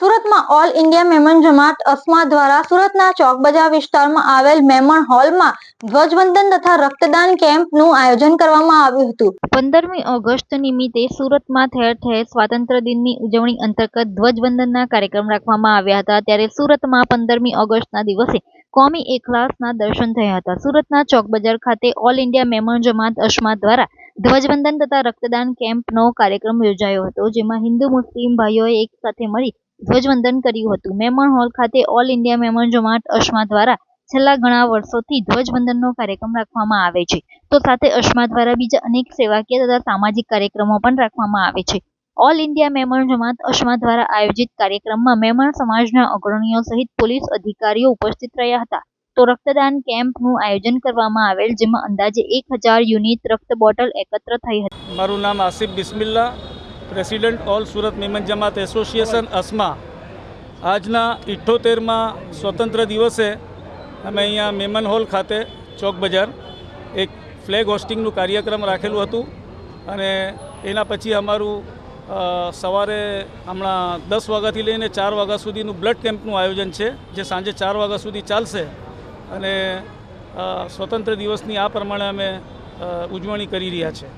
સુરતમાં all India Memon જમાત અસ્મા દ્વારા સુરતના ચોક બજાર વિસ્તારમાં આવેલ મેમણ હોલમાં ધ્વજવંદન તથા રક્તદાન કેમ્પનું આયોજન કરવામાં આવ્યું હતું. પંદરમી ઓગસ્ટ નિમિત્તે સુરતમાં ઠેર ઠેર સ્વાતંત્ર્ય દિનની ઉજવણી અંતર્ગત ધ્વજવંદનના કાર્યક્રમ રાખવામાં આવ્યા હતા. ત્યારે સુરતમાં પંદરમી ઓગસ્ટના દિવસે કોમી એકલાસના દર્શન થયા હતા. સુરતના ચોક બજાર ખાતે ઓલ ઇન્ડિયા મેમણ જમાત અસ્મા દ્વારા ધ્વજવંદન તથા રક્તદાન કેમ્પનો કાર્યક્રમ યોજાયો હતો, જેમાં હિન્દુ, મુસ્લિમ ભાઈઓએ એક સાથે મળી ધ્વજવંદન કર્યું હતું. મેમણ હોલ ખાતે ઓલ ઇન્ડિયા મેમણ જમાત અશ્મા દ્વારા છેલ્લા ઘણા વર્ષોથી ધ્વજવંદનનો કાર્યક્રમ રાખવામાં આવે છે. તો સાથે અશ્મા દ્વારા બીજા અનેક સેવાકીય તથા સામાજિક કાર્યક્રમો પણ રાખવામાં આવે છે. ઓલ ઇન્ડિયા મેમણ જમાત અશ્મા દ્વારા આયોજિત કાર્યક્રમમાં મેમણ સમાજના અગ્રણીઓ સહિત પોલીસ અધિકારીઓ ઉપસ્થિત રહ્યા હતા. તો રક્તદાન કેમ્પનું આયોજન કરવામાં આવેલ, જેમાં અંદાજે એક હજાર યુનિટ રક્ત બોટલ એકત્ર થઈ હતી. મારું નામ Asif Bismilla president all Surat Memon Jamat association Asma આજના ઇઠ્ઠોતેરમાં સ્વતંત્ર દિવસે અમે અહીંયા મેમન હોલ ખાતે ચોક બજાર એક ફ્લેગ હોસ્ટિંગનું કાર્યક્રમ રાખેલું હતું અને એના પછી અમારું સવારે હમણાં દસ વાગ્યાથી લઈને ચાર વાગ્યા સુધીનું બ્લડ કેમ્પનું આયોજન છે, જે સાંજે ચાર વાગ્યા સુધી ચાલશે. અને સ્વતંત્ર દિવસની આ પ્રમાણે અમે ઉજવણી કરી રહ્યા છે.